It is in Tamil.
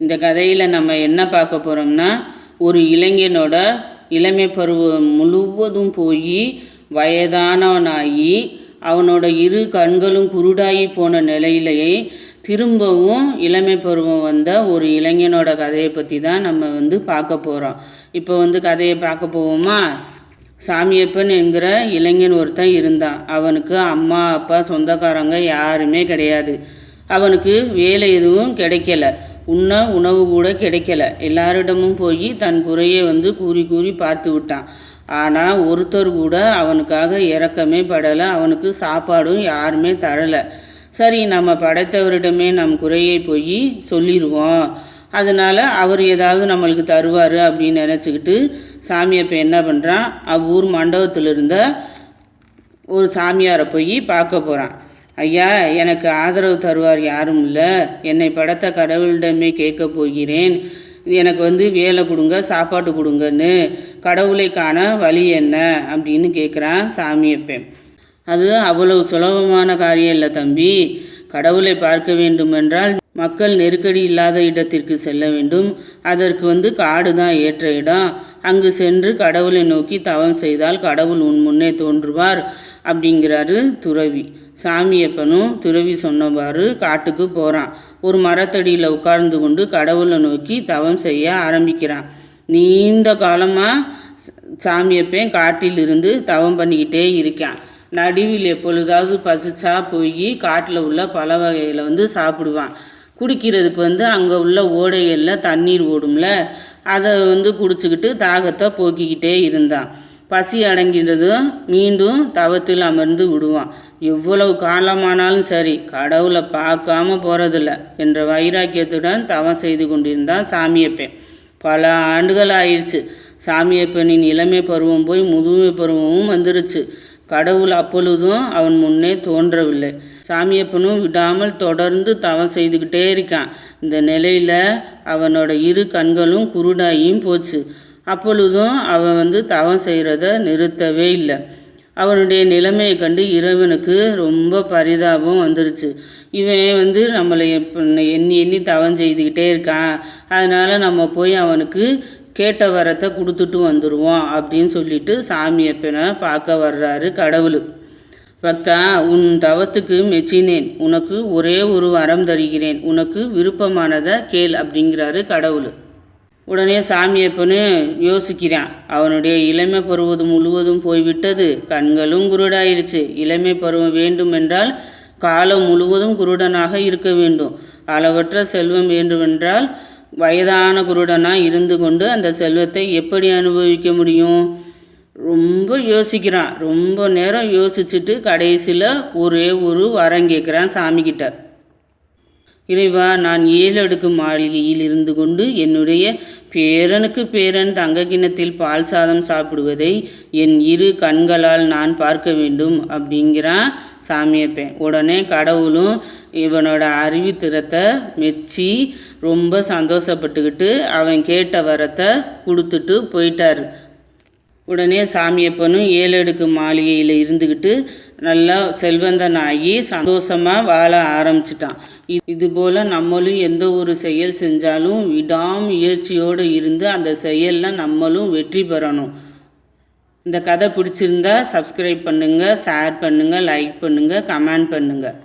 இந்த கதையில் நம்ம என்ன பார்க்க போகிறோம்னா ஒரு இளைஞனோட இளமை பருவம் முழுவதும் போய் வயதானவனாகி அவனோட இரு கண்களும் குருடாகி போன நிலையிலேயே திரும்பவும் இளமை பருவம் வந்த ஒரு இளைஞனோட கதையை பற்றி தான் நம்ம வந்து பார்க்க போகிறோம் இப்போ வந்து கதையை பார்க்க போவோமா? சாமியப்பன் என்கிற இளைஞன் ஒருத்தன் இருந்தான். அவனுக்கு அம்மா அப்பா சொந்தக்காரங்க யாருமே கிடையாது. அவனுக்கு வேலை எதுவும் கிடைக்கல. உண்ண உணவு கூட கிடைக்கல. எல்லாரிடமும் போய் தன் குறையை வந்து கூறி கூறி பார்த்து விட்டான். ஆனால் ஒருத்தர் கூட அவனுக்காக இறக்கமே படலை அவனுக்கு சாப்பாடும் யாருமே தரலை. சரி நம்ம படைத்தவரிடமே நம் குறையை போய் சொல்லிடுவோம் அதனால் அவர் ஏதாவது நம்மளுக்கு தருவார் அப்படின்னு நினச்சிக்கிட்டு சாமியப்ப என்ன பண்ணுறான் அவ்வூர் மண்டபத்தில் இருந்த ஒரு சாமியாரை போய் பார்க்க போகிறான் ஐயா எனக்கு ஆதரவு தருவார் யாரும் இல்லை. என்னை படைத்த கடவுளிடமே கேட்க போகிறேன். எனக்கு வந்து வேலை கொடுங்க சாப்பாடு கொடுங்கன்னு. கடவுளை காண வழி என்ன? அப்படின்னு கேட்குறான் சாமியப்பன். அது அவ்வளவு சுலபமான காரியம் இல்லை தம்பி. கடவுளை பார்க்க வேண்டுமென்றால் மக்கள் நெருக்கடி இல்லாத இடத்திற்கு செல்ல வேண்டும். அதற்கு வந்து காடு தான் ஏற்ற இடம். அங்கு சென்று கடவுளை நோக்கி தவம் செய்தால் கடவுள் உன் முன்னே தோன்றுவார் அப்படிங்கிறாரு துறவி. சாமியப்பனும் துறவி சொன்னவாறு காட்டுக்கு போகிறான் ஒரு மரத்தடியில் உட்கார்ந்து கொண்டு கடவுளை நோக்கி தவம் செய்ய ஆரம்பிக்கிறான். நீண்ட காலமாக சாமியப்பன் காட்டில் இருந்து தவம் பண்ணிக்கிட்டே இருக்கான். நடுவில் எப்பொழுதாவது பசிச்சா போய் காட்டில் உள்ள பல வகையில் வந்து சாப்பிடுவான். குடிக்கிறதுக்கு வந்து அங்கே உள்ள ஓடைகளில் தண்ணீர் ஓடும்ல. அதை வந்து குடிச்சுக்கிட்டு தாகத்தை போக்கிக்கிட்டே இருந்தான். பசி அடங்கினதும் மீண்டும் தவத்தில் அமர்ந்து விடுவான். எவ்வளவு காலமானாலும் சரி கடவுளை பார்க்காம போகிறதில்ல என்ற வைராக்கியத்துடன் தவம் செய்து கொண்டிருந்தான் சாமியப்பன். பல ஆண்டுகள் ஆயிடுச்சு. சாமியப்பனின் இளமை பருவம் போய் முதுமை பருவமும் வந்துருச்சு. கடவுள் அப்பொழுதும் அவன் முன்னே தோன்றவில்லை. சாமியப்பனும் விடாமல் தொடர்ந்து தவம் செய்துக்கிட்டே இருக்கான். இந்த நிலையில் அவனோட இரு கண்களும் குருடாயும் போச்சு. அப்பொழுதும் அவன் வந்து தவம் செய்கிறத நிறுத்தவே இல்லை. அவனுடைய நிலைமையை கண்டு இறைவனுக்கு ரொம்ப பரிதாபம் வந்துருச்சு. இவன் வந்து நம்மளை எண்ணி எண்ணி தவம் செய்துக்கிட்டே இருக்கான். அதனால் நம்ம போய் அவனுக்கு கேட்ட வரத்தை கொடுத்துட்டு வந்துடுவோம் அப்படின்னு சொல்லிட்டு சாமியப்பனை பார்க்க வர்றாரு கடவுள். பக்தா உன் தவத்துக்கு மெச்சினேன். உனக்கு ஒரே ஒரு வரம் தருகிறேன். உனக்கு விருப்பமானதை கேள் அப்படிங்கிறாரு கடவுள். உடனே சாமியப்பனு யோசிக்கிறான். அவனுடைய இளமை பருவம் முழுவதும் போய்விட்டது. கண்களும் குருடாயிருச்சு. இளமை பருவம் வேண்டுமென்றால் காலம் முழுவதும் குருடனாக இருக்க வேண்டும். அளவற்ற செல்வம் வேண்டுமென்றால் வயதான குருடனாக இருந்து கொண்டு அந்த செல்வத்தை எப்படி அனுபவிக்க முடியும்? ரொம்ப யோசிக்கிறான். ரொம்ப நேரம் யோசிச்சுட்டு கடைசியில் ஒரே ஒரு வரம் கேட்குறான் சாமிக்கிட்ட இறைவா நான் ஏழு அடுக்கு மாளிகையில் இருந்து கொண்டு என்னுடைய பேரனுக்கு பேரன் தங்க கிண்ணத்தில் பால் சாதம் சாப்பிடுவதை என் இரு கண்களால் நான் பார்க்க வேண்டும் அப்படிங்கிறான் சாமியப்பேன். உடனே கடவுளும் இவனோட அறிவுத்திறத்தை மெச்சி ரொம்ப சந்தோஷப்பட்டுக்கிட்டு அவன் கேட்ட வரத்தை கொடுத்துட்டு போயிட்டார். உடனே சாமியப்பனும் ஏழடுக்கு மாளிகையில் இருந்துக்கிட்டு நல்லா செல்வந்தனாகி சந்தோஷமாக வாழ ஆரம்பிச்சிட்டான். இது போல் நம்மளும் எந்த ஒரு செயல் செஞ்சாலும் விடாமுயற்சியோடு இருந்து அந்த செயலில் நம்மளும் வெற்றி பெறணும். இந்த கதை பிடிச்சிருந்தா சப்ஸ்கிரைப் பண்ணுங்கள் ஷேர் பண்ணுங்கள் லைக் பண்ணுங்கள் கமெண்ட் பண்ணுங்கள்